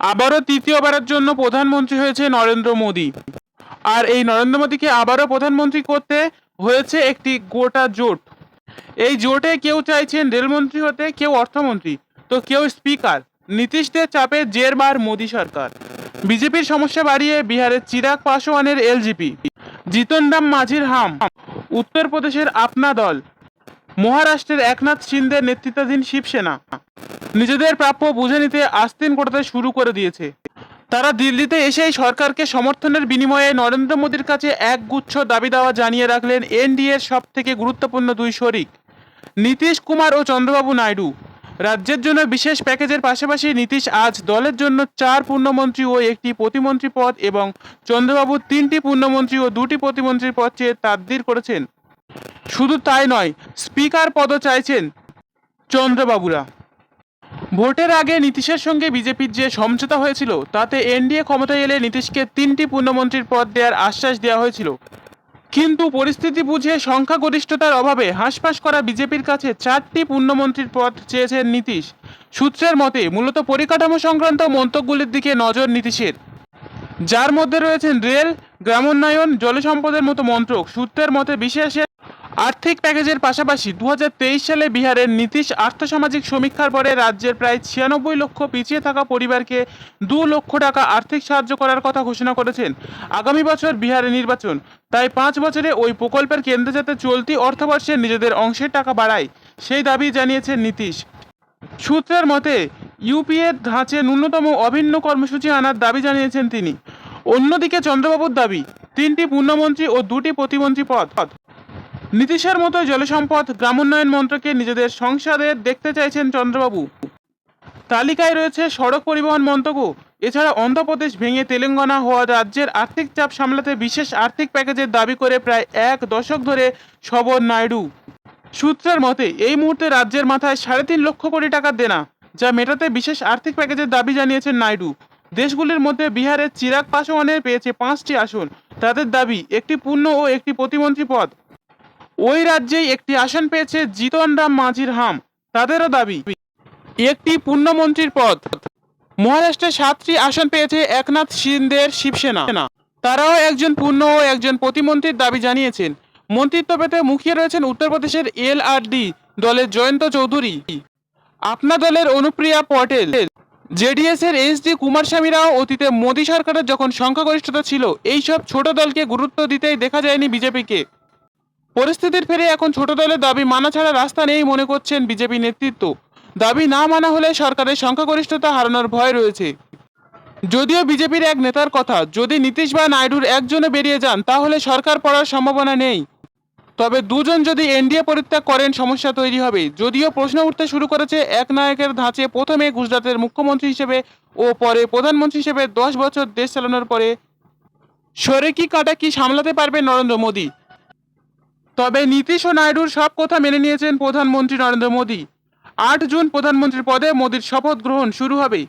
আবারও তৃতীয়বারের জন্য প্রধানমন্ত্রী হয়েছে নরেন্দ্র মোদী। আর এই নরেন্দ্র মোদীকে আবারও প্রধানমন্ত্রী করতে হয়েছে একটি গোটা জোট। এই জোটে কেউ চাইছেন রেলমন্ত্রী হতে, কেউ অর্থমন্ত্রী। তো কেউ স্পিকার। নীতিশদের চাপে জেরবার মোদী সরকার। বিজেপির সমস্যা বাড়িয়ে বিহারের চিরাগ পাসওয়ানের এলজিপি। জিতন রাম মাঝির হাম। উত্তরপ্রদেশের আপনা দল। মহারাষ্ট্রের একনাথ শিন্দের নেতৃত্বাধীন শিবসেনা। নিজেদের প্রাপ্য বুঝে নিতে আস্তিন করতে শুরু করে দিয়েছে। তারা দিল্লিতে এসেই সরকারকে সমর্থনের বিনিময়ে নরেন্দ্র মোদীর কাছে একগুচ্ছ দাবি দাওয়া জানিয়ে রাখলেন এনডিএর সব থেকে গুরুত্বপূর্ণ দুই শরিক, নীতিশ কুমার ও চন্দ্রবাবু নাইডু। রাজ্যের জন্য বিশেষ প্যাকেজের পাশাপাশি নীতিশ আজ দলের জন্য চার পূর্ণমন্ত্রী ও একটি প্রতিমন্ত্রী পদ এবং চন্দ্রবাবু তিনটি পূর্ণমন্ত্রী ও দুটি প্রতিমন্ত্রীর পদ চেয়ে তাদ্দির করেছেন। শুধু তাই নয়, স্পিকার পদও চাইছেন চন্দ্রবাবুরা। ভোটের আগে নীতিশের সঙ্গে বিজেপির যে সমঝোতা হয়েছিল, তাতে এনডিএ ক্ষমতায় এলে নীতিশকে তিনটি পূর্ণমন্ত্রীর পদ দেওয়ার আশ্বাস দেওয়া হয়েছিল। কিন্তু পরিস্থিতি বুঝে সংখ্যাগরিষ্ঠতার অভাবে হাঁসফাঁস করা বিজেপির কাছে চারটি পূর্ণমন্ত্রীর পদ চেয়েছেন নীতিশ। সূত্রের মতে, মূলত পরিকাঠামো সংক্রান্ত মন্তব্যগুলির দিকে নজর নীতিশের। যার মধ্যে রয়েছেন রেল, গ্রামোন্নয়ন, জলসম্পদের মতো মন্ত্রক। সূত্রের মতে, বিশেষে আর্থিক প্যাকেজের পাশাপাশি দু হাজার তেইশ সালে বিহারের নীতিশ আর্থসামাজিক সমীক্ষার পরে রাজ্যের প্রায় ছিয়ানব্বই লক্ষ পিছিয়ে থাকা পরিবারকে দু লক্ষ টাকা আর্থিক সাহায্য করার কথা ঘোষণা করেছেন। আগামী বছর বিহারে নির্বাচন। তাই পাঁচ বছরে ওই প্রকল্পের কেন্দ্র যাতে চলতি অর্থবর্ষে নিজেদের অংশের টাকা বাড়ায়, সেই দাবি জানিয়েছেন নীতিশ। সূত্রের মতে ইউপিএর ধাঁচে ন্যূনতম অভিন্ন কর্মসূচি আনার দাবি জানিয়েছেন তিনি। অন্যদিকে চন্দ্রবাবুর দাবি, তিনটি পূর্ণমন্ত্রী ও দুটি প্রতিমন্ত্রী পদ। নীতিশের মতো জলসম্পদ গ্রামোন্নয়ন মন্ত্রকে নিজেদের সংসদে দেখতে চাইছেন চন্দ্রবাবু। তালিকায় রয়েছে সড়ক পরিবহন মন্ত্রকও। এছাড়া অন্ধ্রপ্রদেশ ভেঙে তেলেঙ্গানা হওয়া রাজ্যের আর্থিক চাপ সামলাতে বিশেষ আর্থিক প্যাকেজের দাবি করে প্রায় এক দশক ধরে সবর নাইডু। সূত্রের মতে, এই মুহূর্তে রাজ্যের মাথায় সাড়ে তিন লক্ষ কোটি টাকা দেনা, যা মেটাতে বিশেষ আর্থিক প্যাকেজের দাবি জানিয়েছেন নাইডু। দেশগুলির মধ্যে বিহারের চিরাগ পাসওয়ানের পেয়েছে পাঁচটি আসন। তাদের দাবি, একটি পূর্ণ ও একটি প্রতিমন্ত্রী পদ। ওই রাজ্যেই একটি আসন পেয়েছে জিতন রাম মাঝির হাম। তাদেরও দাবি। একটি পূর্ণমন্ত্রীর পদ। মহারাষ্ট্রে সাতটি আসন পেয়েছে একনাথ শিন্দের শিবসেনা। তারাও একজন পূর্ণ ও একজন প্রতিমন্ত্রীর দাবি জানিয়েছেন। মন্ত্রিত্ব পেতে মুখিয়ে রয়েছেন উত্তরপ্রদেশের এল আর ডি দলের জয়ন্ত চৌধুরী। আপনা দলের অনুপ্রিয়া পটেল। জেডিএস এর এস ডি কুমারস্বামীরাও অতীতে মোদী সরকারের যখন সংখ্যাগরিষ্ঠতা ছিল, এইসব ছোট দলকে গুরুত্ব দিতেই দেখা যায়নি বিজেপিকে। পরিস্থিতির ফেরে এখন ছোট দলের দাবি মানা ছাড়া রাস্তা নেই মনে করছেন বিজেপি নেতৃত্ব। দাবি না মানা হলে সরকারের সংখ্যাগরিষ্ঠতা হারানোর ভয় রয়েছে। যদিও বিজেপির এক নেতার কথা, যদি নীতিশ বা নাইডুর একজনে বেরিয়ে যান, তাহলে সরকার পড়ার সম্ভাবনা নেই। তবে দুজন যদি এনডিএ পরিত্যাগ করেন, সমস্যা তৈরি হবে। যদিও প্রশ্ন উঠতে শুরু করেছে এক নায়কের ধাঁচে প্রথমে গুজরাটের মুখ্যমন্ত্রী হিসেবে ও পরে প্রধানমন্ত্রী হিসেবে দশ বছর দেশ চালানোর পরে। সরে কি কাটা কি সামলাতে পারবে নরেন্দ্র মোদী? তবে নীতিশ ও নাইডুর সব কথা মেনে নিয়েছেন প্রধানমন্ত্রী নরেন্দ্র মোদী। আট জুন প্রধানমন্ত্রীর পদে মোদীর শপথ গ্রহণ শুরু হবে।